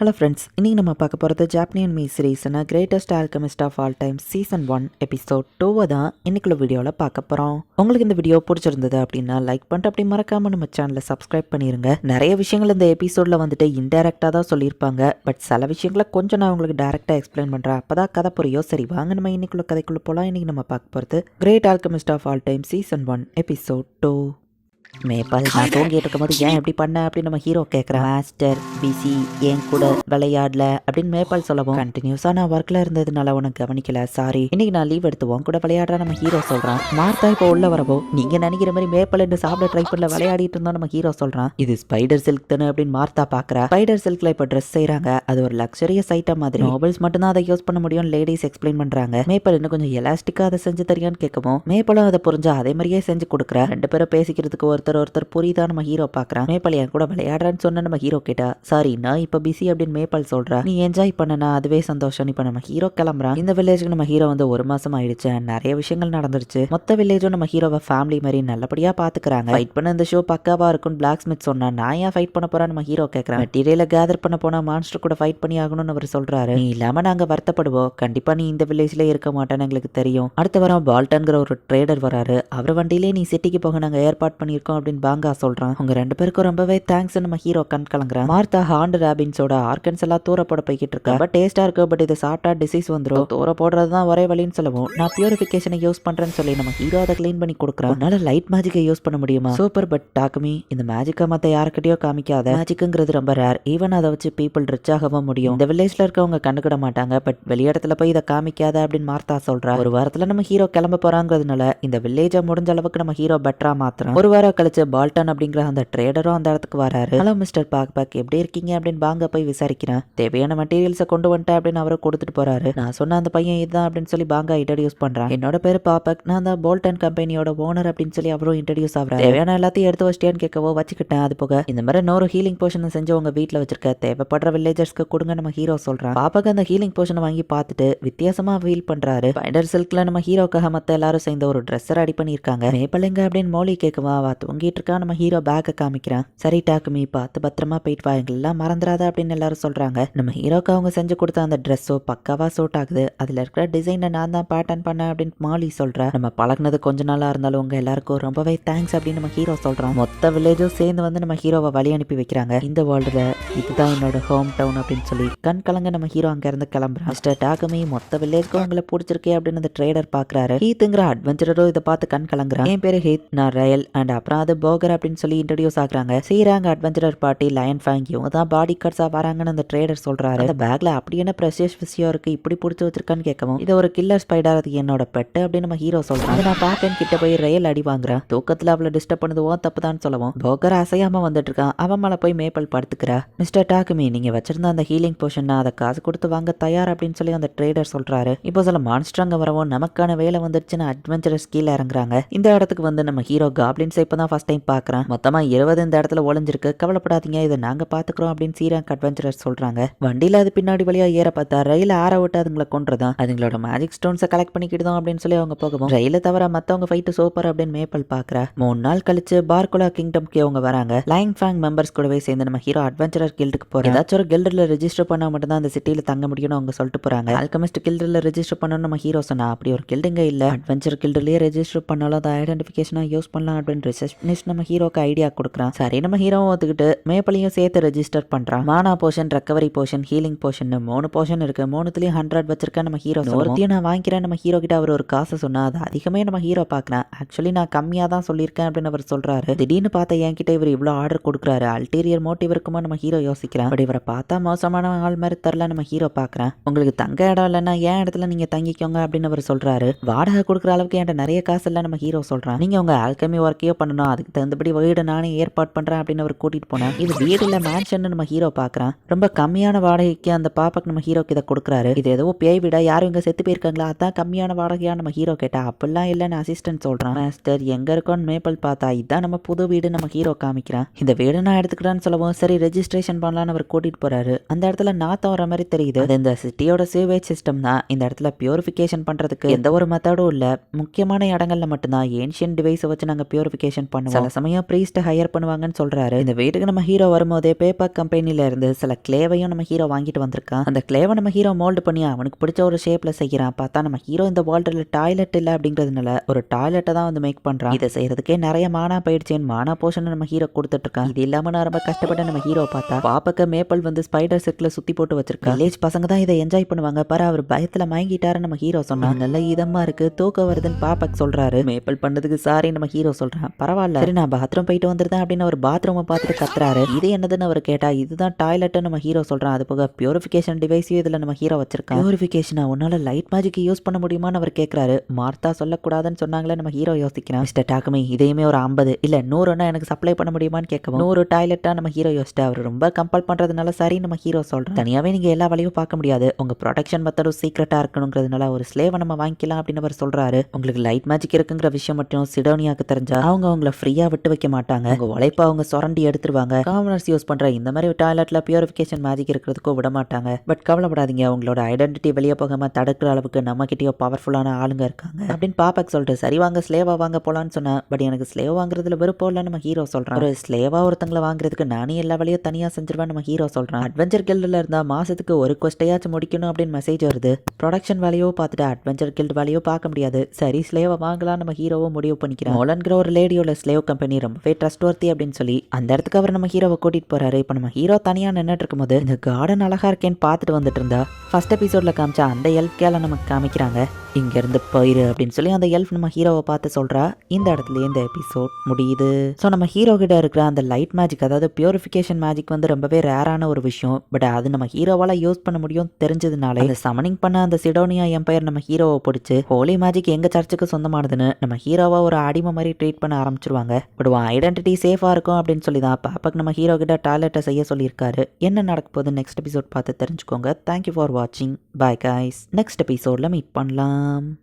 Hello friends இன்னைக்கு நம்ம பார்க்க போகிறது ஜாப்பனியன் me சீரீஸ்னா greatest alchemist of all time season one episode டூவை தான் இன்னைக்குள்ள வீடியோவில் பார்க்க போகிறோம் உங்களுக்கு இந்த வீடியோ பிடிச்சிருந்தது அப்படின்னா லைக் பண்ணிட்டு அப்படி மறக்காமல் நம்ம சேனலை சப்ஸ்கிரைப் பண்ணிடுங்க நிறைய விஷயங்கள் இந்த எபிசோடில் வந்துட்டு இன்டெரக்டாக தான் சொல்லியிருப்பாங்க. பட் சில விஷயங்களை கொஞ்சம் நான் உங்களுக்கு டேரெக்டாக எக்ஸ்பிளைன் பண்ணுறேன் அப்போ தான் கதை புரியும். சரி வாங்க நம்ம இன்னைக்குள்ள கதைக்குள்ளே போகலாம் இன்றைக்கி நம்ம பார்க்க போகிறது great alchemist of all time season one episode two மேப்பால் நான் தூங்கிட்டு இருக்கும்போது ஏன் இப்படி பண்ண அப்படின்னு நம்ம ஹீரோ கேட்குறேன் மாஸ்டர் பிசி என் கூட விளையாடல அப்படின்னு மேப்பால் சொல்லவும் கண்டினியூஸாக நான் ஒர்க்கில் இருந்ததுனால உனக்கு கவனிக்கல சாரி இன்னைக்கு நான் லீவ் எடுத்துவோம் கூட விளையாடுற நம்ம ஹீரோ சொல்கிறான் மார்த்தா இப்போ உள்ள வரவோ நீங்கள் நினைக்கிற மாதிரி மேப்பால் என்று சாப்பிட ட்ரை பண்ணல விளையாடிட்டு இருந்தோம் நம்ம ஹீரோ சொல்கிறான் இது ஸ்பைடர் சில்க் தானே அப்படின்னு மார்த்தா பார்க்குறா ஸ்பைடர் சில்க்ல இப்போ ட்ரெஸ் செய்கிறாங்க அது ஒரு லக்ஸரியஸ் ஐட்டம் மாதிரி. நோபல்ஸ் மட்டும்தான் அதை யூஸ் பண்ண முடியும் லேடிஸ் எக்ஸ்பிளைன் பண்ணுறாங்க மேப்பல் இன்னும் கொஞ்சம் எலாஸ்டிக்காக அதை செஞ்சு தரியான்னு கேட்கவும் மேப்பலும் அதை புரிஞ்சா அதே மாதிரியே செஞ்சு கொடுக்குறா. ரெண்டு பேரும் பேசிக்கிறதுக்கு ஒருத்தர் ஒருத்தர் புரியுதான் நம்ம ஹீரோ பார்க்குறான். மேப்பல் என் கூட விளையாடுறான்னு சொன்ன நம்ம ஹீரோ கேட்டா சாரி நான் இப்போ பிஸி அப்படின்னு மேபால் சொல்றா. நீ என்ஜாய் பண்ணனா அதுவே சந்தோஷம். இப்போ நம்ம ஹீரோ கிளம்புறான். இந்த வில்லேஜுக்கு நம்ம ஹீரோ வந்து ஒரு மாசம் ஆயிடுச்சு. நிறைய விஷயங்கள் நடந்துருச்சு. மொத்த வில்லேஜும் நம்ம ஹீரோவை ஃபேமிலி மாதிரி நல்லபடியா பாத்துக்கிறாங்க. ஃபைட் பண்ண இந்த ஷோ பக்காவா இருக்கும் பிளாக் ஸ்மித் சொன்னா நான் ஏன் ஃபைட் பண்ண போறான்னு நம்ம ஹீரோ கேட்கறேன் மெட்டீரியலை கேதர் பண்ண போனா மான்ஸ்டர் கூட ஃபைட் பண்ணி ஆகணும்னு அவர் சொல்றாரு. நீ இல்லாம நாங்க வருத்தப்படுவோம். கண்டிப்பா நீ இந்த வில்லேஜ்ல இருக்க மாட்டேன்னு எங்களுக்கு தெரியும். அடுத்த வாரம் பால்டன்கிற ஒரு ட்ரேடர் வராரு. அவர் வண்டியிலே நீ சிட்டிக்கு போக நாங்க ஏற்பாடு பண்ணியிருக்கோம். அப்படின்னு பாங்கா சொல்றான். அவங்க ரெண்டு பேருக்கும் ரொம்பவே தேங்க்ஸ் நம்ம ஹீரோ கண் கலங்குறான். மார்த்தா ஹாண்ட் ராபின்ஸோட ஆர்கன்ஸ் எல்லாம் தூர போட போய்கிட்டு இருக்கா. ரொம்ப டேஸ்டா இருக்கு பட் இதை சாப்பிட்டா டிசீஸ் வந்துடும் தூர போடுறது தான் ஒரே வழின்னு சொல்லவும். நான் பியூரிஃபிகேஷனை யூஸ் பண்றேன்னு சொல்லி நம்ம ஹீரோ அதை க்ளீன் பண்ணி கொடுக்குறான். அதனால லைட் மேஜிக்கை யூஸ் பண்ண முடியுமா? சூப்பர் பட் டாக்குமி இந்த மேஜிக்கை மத்த யாருக்கிட்டயோ காமிக்காத. மேஜிக்குங்கிறது ரொம்ப ரேர் ஈவன் அதை வச்சு பீப்புள் ரிச் ஆகவும் முடியும். இந்த வில்லேஜ்ல இருக்கவங்க கண்டுக்கிட மாட்டாங்க பட் வெளியிடத்துல போய் இதை காமிக்காத அப்படின்னு மார்த்தா சொல்றா. ஒரு வாரத்துல நம்ம ஹீரோ கிளம்ப போறாங்கிறதுனால இந்த வில்லேஜை முடிஞ்ச அளவுக்கு நம்ம ஹீரோ பெட்டரா மாத்திரம் ஒரு வாரம் கழிச்சு பால்டன் அப்படிங்கிற அந்த ட்ரேடரும் அந்த இடத்துக்கு வராரு. ஹலோ மிஸ்டர் பாக் பாக் எப்படி இருக்கீங்க? அப்படின்னு பாங்க போய் விசாரிக்கிறேன். தேவையான மெட்டீரியல்ஸை கொண்டு வந்துட்டேன் அப்படின்னு அவரை கொடுத்துட்டு போறாரு. நான் சொன்ன அந்த பையன் இதுதான் அப்படின்னு சொல்லி பாங்கா இன்ட்ரடியூஸ் பண்றான். என்னோட பேர் பாப்பக் நான் தான் போல்டன் கம்பெனியோட ஓனர் அப்படின்னு சொல்லி அவரும் இன்ட்ரடியூஸ் ஆகிறார். தேவையான எல்லாத்தையும் எடுத்து வச்சிட்டேன்னு கேட்கவோ வச்சுக்கிட்டேன். அது போக இந்த மாதிரி இன்னொரு ஹீலிங் போஷனை செஞ்சு உங்க வீட்டில் வச்சிருக்க. தேவைப்படுற வில்லேஜர்ஸ்க்கு கொடுங்க நம்ம ஹீரோ சொல்றான். பாப்பாக்கு அந்த ஹீலிங் போஷனை வாங்கி பார்த்துட்டு வித்தியாசமா ஃபீல் பண்றாரு. ஸ்பைடர் சில்க்ல நம்ம ஹீரோக்காக மத்த எல்லாரும் சேர்ந்து ஒரு ட்ரெஸ்ஸர் ரெடி பண்ணியிருக்காங்க. மேப்பலுங்க அப்படின்னு மோலி கேட்கவா அவ தூங்கிட்டு இருக்கா நம்ம ஹீரோ பேக்கை காமிக்கிறான். சரி டாக்குமி பார்த்து பத்திரமா போயிட்டு வா. எங்களெல்லாம் மறந்துடாத அப்படின்னு எல்லாரும் சொல்றாங்க. நம்ம ஹீரோக்கு அவங்க செஞ்சு கொடுத்த அந்த ட்ரெஸ்ஸோ பக்காவா சூட் ஆகுது. அதுல இருக்கிற டிசைனை நான் தான் பேட்டர்ன் பண்ணேன் அப்படின்னு மாலி சொல்றேன் நம்ம பழகுனது கொஞ்ச நாளா இருந்தாலும் உங்க எல்லாருக்கும் ரொம்பவே தேங்க்ஸ் அப்படின்னு நம்ம ஹீரோ சொல்றோம் மொத்த வில்லேஜும் சேர்ந்து வந்து நம்ம ஹீரோவை வழி அனுப்பி வைக்கிறாங்க. இந்த வேர்ல்டுல இதுதான் என்னோட ஹோம் டவுன் அப்படின்னு சொல்லி கண் கலங்க நம்ம ஹீரோ அங்க இருந்து கிளம்புறான் மிஸ்டர் டாகமி மொத்த வில்லேஜ்க்கும் உங்களை பிடிச்சிருக்கே அப்படின்னு அந்த ட்ரேடர் பாக்குறாரு. ஹீத்துங்கிற அட்வென்ச்சரோ இதை பார்த்து கண் கலங்குறான். என் பேரு ஹீத் நான் ரயல். அண்ட் அப்புறம் அது போகர் அப்படின்னு சொல்லி இன்ட்ரடியூஸ் ஆகுறாங்க. சீராங்க அட்வென்ச்சரர் பார்ட்டி லயன் ஃபேங் இவங்க தான் பாடி கார்ட்ஸா வராங்கன்னு அந்த ட்ரேடர் சொல்றாரு. அந்த பேக்ல அப்படி என்ன ப்ரெஷியஸ் விஷயம் இருக்கு? இப்படி பிடிச்சி வச்சிருக்கான்னு கேட்கவும் இது ஒரு கில்லர் ஸ்பைடர் அது என்னோட பெட்டு அப்படின்னு நம்ம ஹீரோ சொல்றாங்க நான் பார்க்கேன் கிட்ட போய் ரயில் அடி வாங்குறேன். தூக்கத்துல அவளை டிஸ்டர்ப் பண்ணுதுவோ தப்பு தான் சொல்லவும் போகர் அசையாம வந்துட்டு இருக்கான். அவன் மேல போய் மேப்பல் படுத்துக்கிறா. மிஸ்டர் டாக்குமி நீங்க வச்சிருந்த அந்த ஹீலிங் போஷன் அதை காசு கொடுத்து வாங்க தயார் அப்படின்னு சொல்லி அந்த ட்ரேடர் சொல்றாரு. இப்போ சில மான்ஸ்டர் வரவும் நமக்கான வேலை வந்துருச்சுன்னு அட்வென்ச்சரஸ் கீழே இறங்குறாங்க. இந்த இடத்துக்கு வந்து நம்ம ஹீரோ காப்ளின்ஸ் இப்போ தான் ஃபர்ஸ்ட் டைம் பார்க்குறேன். மொத்தமாக இருபது இந்த இடத்துல ஒளிஞ்சிருக்கு. கவலைப்படாதீங்க. இதை நாங்கள் பார்த்துக்குறோம் அப்படின்னு சீராங் அட்வென்ச்சரர் சொல்கிறாங்க வண்டியில் அது பின்னாடி வழியாக ஏற பார்த்தா ரயில் ஆற விட்டு அதுங்களை கொண்டுதான் அதுங்களோட மேஜிக் ஸ்டோன்ஸை கலெக்ட் பண்ணிக்கிட்டுதான் அப்படின்னு சொல்லி அவங்க போகவும் ரயில தவிர மற்றவங்க ஃபைட்டு சூப்பர் அப்படின்னு மேப்பல் பார்க்குற. மூணு நாள் கழிச்சு பார்குலா கிங்டம்க்கு அவங்க வராங்க. லைன் ஃபேங் மெம்பர்ஸ் கூடவே சேர்ந்து நம்ம ஹீரோ அட்வென்ச்சரர் கில்டுக்கு போகிறோம் ஏதாச்சும் ஒரு கில்டில் ரெஜிஸ்டர் பண்ணால் மட்டும் தான் அந்த சிட்டியில் தங்க முடியும்னு அவங்க சொல்லிட்டு போகிறாங்க அல்கமிஸ்ட் கில்டில் ரெஜிஸ்டர் பண்ணணும் நம்ம ஹீரோ சொன்னா அப்படி ஒரு கில்டுங்க இல்லை. அட்வென்ச்சர் கில்டுலயே ரெஜிஸ்டர் பண்ணாலும் அதை ஐடென்டிஃபிகேஷனாக யூஸ் பண்ணலாம் அப்படின்னு ரிசப்ஷனிஸ்ட் நம்ம ஹீரோக்கு ஐடியா கொடுக்குறான். சரி நம்ம ஹீரோவும் ஒத்துக்கிட்டு மேப்பலையும் சேர்த்து ரெஜிஸ்டர் பண்றான். Mana portion recovery portion healing portion மூணு போர்ஷன் இருக்கு. மூணுத்துலயும் ஹண்ட்ரட் வச்சிருக்கேன் நம்ம ஹீரோ ஒருத்தையும் நான் வாங்கிக்கிறேன். நம்ம ஹீரோ கிட்ட அவர் ஒரு காசு சொன்னா அது அதிகமே நம்ம ஹீரோ பார்க்கலாம் ஆக்சுவலி நான் கம்மியா தான் சொல்லியிருக்கேன் அப்படின்னு அவர் சொல்றாரு. திடீர்னு பார்த்தா என்கிட்ட இவர் இவ்வளவு ஆர்டர் கொடுக்குறாரு. அல்டீரியர் மோட்டிவ் இருக்குமா நம்ம ஹீரோ யோசிக்கிறான். பட் இவரை பார்த்தா மோசமான ஆள் மாதிரி தரல நம்ம ஹீரோ பார்க்குறேன். உங்களுக்கு தங்க இடம் இல்லைன்னா ஏன் இடத்துல நீங்க தங்கிக்கோங்க அப்படின்னு அவர் சொல்றாரு. வாடகை கொடுக்குற அளவுக்கு என்கிட்ட நிறைய காசு இல்லை நம்ம ஹீரோ சொல்றான். நீங்க உங்க ஆல்கமி ஒர்க்கையோ பண்ணணும். அதுக்கு தகுந்தபடி வீடு நானே ஏற்பாடு பண்ணுறேன் அப்படின்னு அவர் கூட்டிகிட்டு போனேன் இது வீடு இல்ல மேன்ஷன் நம்ம ஹீரோ பார்க்குறான் ரொம்ப கம்மியான வாடகைக்கு அந்த பாப்பாக்கு நம்ம ஹீரோக்கு இதை கொடுக்குறாரு. இது ஏதோ பேய் வீடா யாரும் இங்கே செத்து போயிருக்காங்களா? அதான் கம்மியான வாடகையா நம்ம ஹீரோ கேட்டா. அப்படிலாம் இல்லைன்னு அசிஸ்டன்ட் சொல்கிறான் மாஸ்டர் எங்கே இருக்கோன்னு மேப்பல் பார்த்தா இதான் நம்ம புது வீடு நம்ம ஹீரோ காமிக்கிறான். இந்த வீடு நான் எடுத்துக்கிறேன்னு சொல்லவும் சரி ரெஜிஸ்ட்ரேஷன் பண்ணலான்னு அவர் கூட்டிகிட்டு போகிறாரு அந்த இடத்துல நாத்தம் வர மாதிரி தெரியுது. அது இந்த சிட்டியோட சேவேஜ் சிஸ்டம் தான். இந்த இடத்துல பியூரிஃபிகேஷன் பண்ணுறதுக்கு எந்த ஒரு மெத்தடும் இல்லை. முக்கியமான இடங்கள்ல மட்டும்தான். ஏன்ஷியன் டிவைஸை வச்சு நாங்கள் பியூரிஃபிகேஷன் பண்ணுவோம். சில சமயம் ப்ரீஸ்ட் ஹையர் பண்ணுவாங்கன்னு சொல்றாரு. இந்த வீட்டுக்கு நம்ம ஹீரோ வரும்போதே பேப்பர் கம்பெனில இருந்து சில கிளேவையும் நம்ம ஹீரோ வாங்கிட்டு வந்திருக்கான். அந்த கிளேவை நம்ம ஹீரோ மோல்டு பண்ணி அவனுக்கு பிடிச்ச ஒரு ஷேப்ல செய்யறான். பார்த்தா நம்ம ஹீரோ இந்த வேர்ல்டுல டாய்லெட் இல்லை அப்படிங்கிறதுனால ஒரு டாய்லெட்டை தான் வந்து மேக் பண்றான். இதை செய்யறதுக்கே நிறைய மானா போயிடுச்சேன்னு மானா போர்ஷன் நம்ம ஹீரோ கொடுத்துட்டு இருக்கான். இது இல்லாம நான் ரொம்ப கஷ்டப்பட்டு நம்ம ஹீரோ பார்த்தா பாப்பாக்க மேப்பல் வந்து ஸ்பைடர் சர்க்கிள் சுத்தி போட்டு வச்சிருக்கா வில்லேஜ் பசங்க தான் இதை என்ஜாய் பண்ணுவாங்க. பாரு அவர் பயத்துல மயங்கிட்டாரு நம்ம ஹீரோ சொன்னா நல்ல இதமா இருக்கு. தூக்கம் வருதுன்னு பாப்பாக்கு சொல்றாரு. மேப்பல் பண்ணதுக்கு சாரி நம்ம ஹீரோ சொல்றான். பரவாயில்ல. சரி நான் பாத்ரூம் போயிட்டு வந்திருந்தேன் அப்படின்னு ஒரு பாத்ரூமை பார்த்துட்டு கத்துறாரு. இது என்னதுன்னு அவர் கேட்டா இதுதான் டாய்லெட் நம்ம ஹீரோ சொல்றான். அது போக பியூரிஃபிகேஷன் டிவைஸையும் இதுல நம்ம ஹீரோ வச்சிருக்கான். பியூரிஃபிகேஷனா உன்னால லைட் மேஜிக் யூஸ் பண்ண முடியுமான்னு அவர் கேட்கறாரு மார்த்தா சொல்லக்கூடாதுன்னு சொன்னாங்களே நம்ம ஹீரோ யோசிக்கிறான். மிஸ்டர் டாக்குமே இதையுமே ஒரு ஐம்பது. இல்ல நூறுனா எனக்கு சப்ளை பண்ண முடியுமான்னு கேட்கவும். நூறு டாய்லெட்டா நம்ம ஹீரோ யோசிச்சு அவர் ரொம்ப கம்பல் பண்றதுனால சரி நம்ம ஹீரோ சொல்றோம் தனியாவே நீங்க எல்லா வேலையும் பார்க்க முடியாது. உங்க ப்ரொடக்ஷன் மெத்தடும் சீக்கிரட்டா இருக்கணுங்கிறதுனால ஒரு ஸ்லேவை நம்ம வாங்கிக்கலாம் அப்படின்னு அவர் சொல்றாரு. உங்களுக்கு லைட் மேஜிக் இருக்குங்கிற விஷயம் மட்டும் சிடோனியாக்கு தெரிஞ்சா அவங்க அவங்கள ஃப்ரீயா விட்டு வைக்க மாட்டாங்க. உங்க உழைப்ப அவங்க சுரண்டி எடுத்துருவாங்க. காமனர்ஸ் யூஸ் பண்ற இந்த மாதிரி டாய்லெட்ல பியூரிஃபிகேஷன் மேஜிக் இருக்கிறதுக்கும் விட மாட்டாங்க. பட் கவலைப்படாதீங்க உங்களோட ஐடென்டிட்டி வெளியே போகாம தடுக்கிற அளவுக்கு நம்ம கிட்டயோ பவர்ஃபுல்லான ஆளுங்க இருக்காங்க. அப்படின்னு பாப்பாக்கு சொல்லிட்டு சரி வாங்க ஸ்லேவா வாங்க போலான்னு சொன்னா பட் எனக்கு ஸ்லேவ் வாங்குறதுல விருப்பம் இல்லை நம்ம ஹீரோ சொல்றான். ஒரு ஸ்லேவா ஒருத்தங்களை வாங்குறதுக்கு நானே எல்லா வேலையும் தனியா செஞ்சிருவேன் நம்ம ஹீரோ சொல்றான். அட்வென்ச்சர் கில்டில் இருந்தா மாசத்துக்கு ஒரு கொஸ்டையாச்சும் முடிக்கணும் அப்படின்னு மெசேஜ் வருது. ப்ரொடக்ஷன் வேலையோ பார்த்துட்டு அட்வென்ச்சர் கில்ட் வேலையோ பார்க்க முடியாது. சரி ஸ்லேவை வாங்கலாம் நம்ம ஹீரோவும் முடிவு பண்ணிக்கிறோம் மோலன்கிற ஒரு லேடியோட ஸ்லேவ் கம்பெனி ரொம்பவே ட்ரஸ்ட் ஒர்த்தி அப்படின்னு சொல்லி அந்த இடத்துக்கு அவர் நம்ம ஹீரோவை கூட்டிட்டு போறாரு. இப்போ நம்ம ஹீரோ தனியா நின்றுட்டு இருக்கும்போது இந்த கார்டன் அழகா இருக்கேன்னு பார்த்துட்டு வந்துட்டு இருந்தா ஃபர்ஸ்ட் எபிசோட்ல காமிச்சா அந்த எல்கேல நமக்கு காமிக்கிறாங்க. இங்கேருந்து போயிரு அப்படின்னு சொல்லி அந்த எல்ஃப் நம்ம ஹீரோவை பார்த்து சொல்கிறா இந்த இடத்துல இந்த எபிசோட் முடியுது. ஸோ நம்ம ஹீரோ கிட்ட இருக்கிற அந்த லைட் மேஜிக் அதாவது பியூரிஃபிகேஷன் மேஜிக் வந்து ரொம்பவே ரேரான ஒரு விஷயம். பட் அது நம்ம ஹீரோவால யூஸ் பண்ண முடியும் தெரிஞ்சதுனால அந்த சமனிங் பண்ண அந்த சிடோனியா எம்பையர் நம்ம ஹீரோவை பிடிச்சி ஹோலி மேஜிக் எங்கள் சர்ச்சுக்கு சொந்தமானதுன்னு நம்ம ஹீரோவாக ஒரு அடிமை மாதிரி ட்ரீட் பண்ண ஆரம்பிச்சிருவாங்க. பட் உன் ஐடென்டிட்டி சேஃபாக இருக்கும் அப்படின்னு சொல்லி தான் பாப்பாக்கு நம்ம ஹீரோ கிட்ட டாய்லெட்டை செய்ய சொல்லியிருக்காரு. என்ன நடக்க போகுது நெக்ஸ்ட் எபிசோட் பார்த்து தெரிஞ்சுக்கோங்க. தேங்க்யூ ஃபார் வாட்சிங் பாய் காய்ஸ் நெக்ஸ்ட் எபிசோட்ல மீட் பண்ணலாம். calm